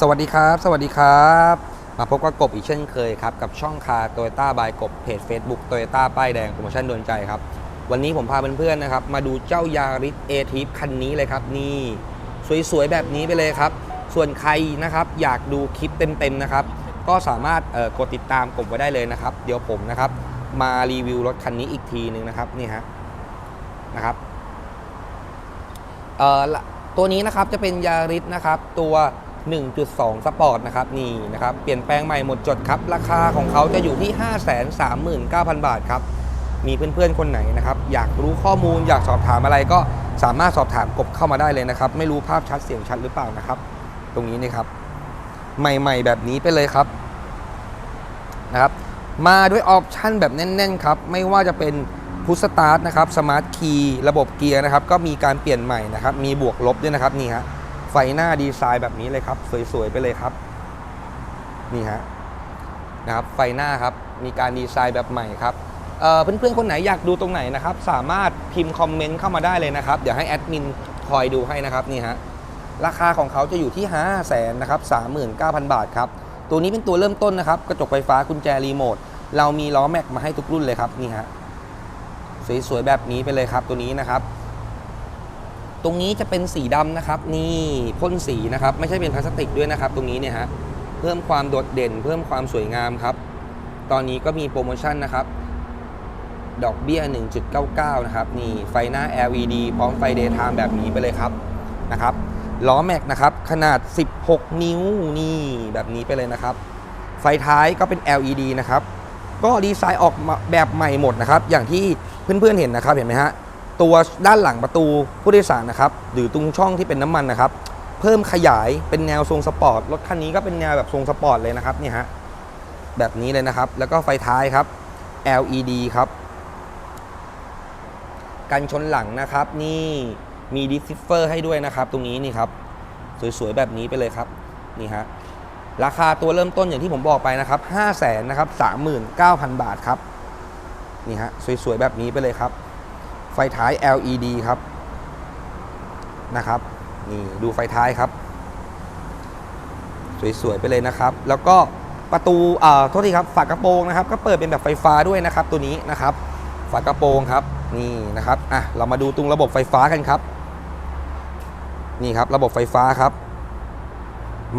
สวัสดีครับ สวัสดีครับ มาพบกับกบอีกเช่นเคยครับ กับช่องคาโตโยต้าบายกบเพจ Facebook โตโยต้าป้ายแดงโปรโมชั่นโดนใจครับ วันนี้ผมพาเพื่อนๆนะครับ มาดูเจ้ายาริสเอทีฟคันนี้เลยครับ นี่ สวยๆ แบบนี้ไปเลยครับ ส่วนใครนะครับอยากดูคลิปเต็มๆนะครับ ก็สามารถกดติดตามกบไว้ได้เลยนะครับ เดี๋ยวผมนะครับ มารีวิวรถคันนี้อีกทีหนึ่งนะครับนี่ฮะนะครับเอ่อตัวนี้นะครับจะเป็นยาริสนะครับตัว 1.2 สปอร์ตนะครับนี่นะครับเปลี่ยนแปลงใหม่หมดจดครับ ราคาของเขาจะอยู่ที่ 539,000 บาทครับ มีเพื่อนๆ คนไหนนะครับอยากรู้ข้อมูลอยากสอบถามอะไรก็สามารถสอบถามกบเข้ามาได้เลยนะครับ ไม่รู้ภาพชัดเสียงชัดหรือเปล่านะครับ ตรงนี้นี่ครับ ใหม่ ๆ แบบนี้ไปเลยครับนะครับ มาด้วยออปชั่นแบบแน่น ๆ ครับ ไม่ว่าจะเป็นพุชสตาร์ทนะครับสมาร์ทคีย์ระบบเกียร์นะครับ ก็มีการเปลี่ยนใหม่นะครับ มีบวกลบด้วยนะครับนี่ฮะ ฟหน้าดีไซน์แบบนี้เลยครับ สวยๆไปเลยครับ นี่ฮะนะครับไฟหน้าครับมีการดีไซน์แบบใหม่ครับเพื่อนๆคนไหนอยากดูตรงไหนนะครับ สามารถพิมพ์คอมเมนต์เข้ามาได้เลยนะครับ เดี๋ยวให้แอดมินคอยดูให้นะครับนี่ฮะราคาของเขาจะอยู่ที่ 5 0 0แสนนะครับ39,000 บาทครับ ตัวนี้เป็นตัวเริ่มต้นนะครับ กระจกไฟฟ้ากุญแจรีโมทเรามีล้อแม็กมาให้ทุกรุ่นเลยครับนี่ฮะสวยๆแบบนี้ไปเลยครับตัวนี้นะครับ ตรงนี้จะเป็นสีดำนะครับ นี่พ่นสีนะครับ ไม่ใช่เป็นพลาสติกด้วยนะครับ ตรงนี้เนี่ยฮะเพิ่มความโดดเด่น เพิ่มความสวยงามครับ ตอนนี้ก็มีโปรโมชั่นนะครับ ดอกเบี้ย 1.99 นะครับ นี่ไฟหน้า LED พร้อมไฟ Daytime แบบนี้ไปเลยครับนะครับล้อแม็กนะครับ ขนาด 16 นิ้วนี่แบบนี้ไปเลยนะครับ ไฟท้ายก็เป็น LED นะครับ ก็ดีไซน์ออกแบบใหม่หมดนะครับ อย่างที่เพื่อนๆเห็นนะครับเห็นไหมฮะ ตัวด้านหลังประตูผู้โดยสารนะครับหรือตรงช่องที่เป็นน้ำมันนะครับ เพิ่มขยายเป็นแนวทรงสปอร์ตรถคันนี้ก็เป็นแนวแบบทรงสปอร์ตเลยนะครับนี่ฮะแบบนี้เลยนะครับ แล้วก็ไฟท้ายครับ LED ครับกันชนหลังนะครับ นี่มีดิฟฟิเฟอร์ให้ด้วยนะครับ ตรงนี้นี่ครับ สวยๆแบบนี้ไปเลยครับนี่ฮะราคาตัวเริ่มต้นอย่างที่ผมบอกไปนะครับ 5 0 0แสนนะครับ39,000 บาทครับ นี่ฮะสวยๆแบบนี้ไปเลยครับ ไฟท้าย LED ครับนะครับนี่ดูไฟท้ายครับ สวยๆไปเลยนะครับ แล้วก็ประตูเอ่อโทษทีครับฝากระโปรงนะครับ ก็เปิดเป็นแบบไฟฟ้าด้วยนะครับ ตัวนี้นะครับ ฝากระโปรงครับนี่นะครับอะเรามาดูตรงระบบไฟฟ้ากันครับ นี่ครับระบบไฟฟ้าครับ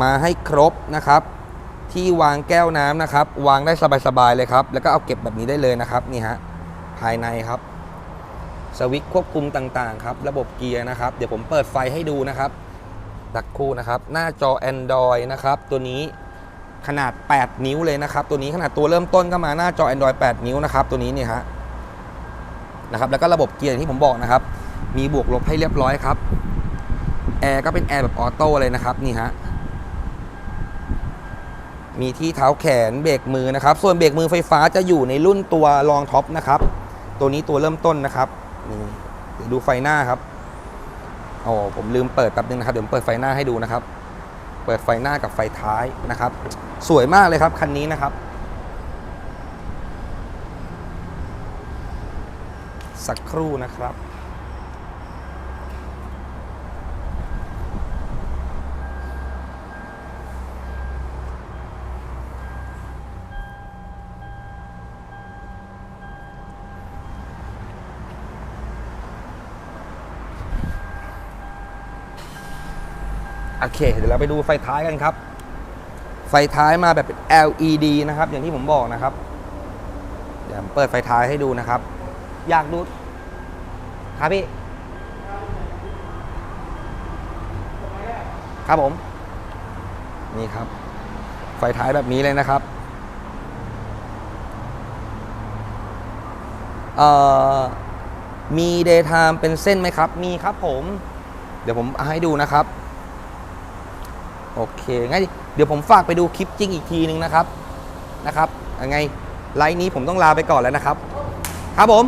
มาให้ครบนะครับ ที่วางแก้วน้ำนะครับ วางได้สบายๆเลยครับ แล้วก็เอาเก็บแบบนี้ได้เลยนะครับนี่ฮะภายในครับ สวิตช์ควบคุมต่างๆครับระบบเกียร์นะครับ เดี๋ยวผมเปิดไฟให้ดูนะครับสักคู่นะครับ หน้าจอ Android นะครับ ตัวนี้ขนาด 8 นิ้วเลยนะครับ ตัวนี้ขนาดตัวเริ่มต้นก็มาหน้าจอ Android 8 นิ้วนะครับ ตัวนี้เนี่ยฮะนะครับแล้วก็ระบบเกียร์อย่างที่ผมบอกนะครับ มีบวกลบให้เรียบร้อยครับแอร์ก็เป็นแอร์แบบออโต้เลยนะครับนี่ฮะมีที่เท้าแขนเบรกมือนะครับ ส่วนเบรกมือไฟฟ้าจะอยู่ในรุ่นตัวรองท็อปนะครับ ตัวนี้ตัวเริ่มต้นนะครับ ดูไฟหน้าครับโอ้ผมลืมเปิดแป๊บนึงนะครับ เดี๋ยวผมเปิดไฟหน้าให้ดูนะครับ เปิดไฟหน้ากับไฟท้ายนะครับ สวยมากเลยครับคันนี้นะครับ สักครู่นะครับ โอเค เดี๋ยวเราไปดูไฟท้ายกันครับ ไฟท้ายมาแบบเป็น LED นะครับ อย่างที่ผมบอกนะครับ เดี๋ยวเปิดไฟท้ายให้ดูนะครับ อยากดูครับพี่ ครับผม นี่ครับ ไฟท้ายแบบนี้เลยนะครับเอ่อมี daytime เป็นเส้นไหมครับ มีครับผม เดี๋ยวผมให้ดูนะครับ โอเคงั้นเดี๋ยวผมฝากไปดูคลิปจริงอีกทีนึงนะครับนะครับยังไงไลฟ์นี้ผมต้องลาไปก่อนแล้วนะครับ ครับผม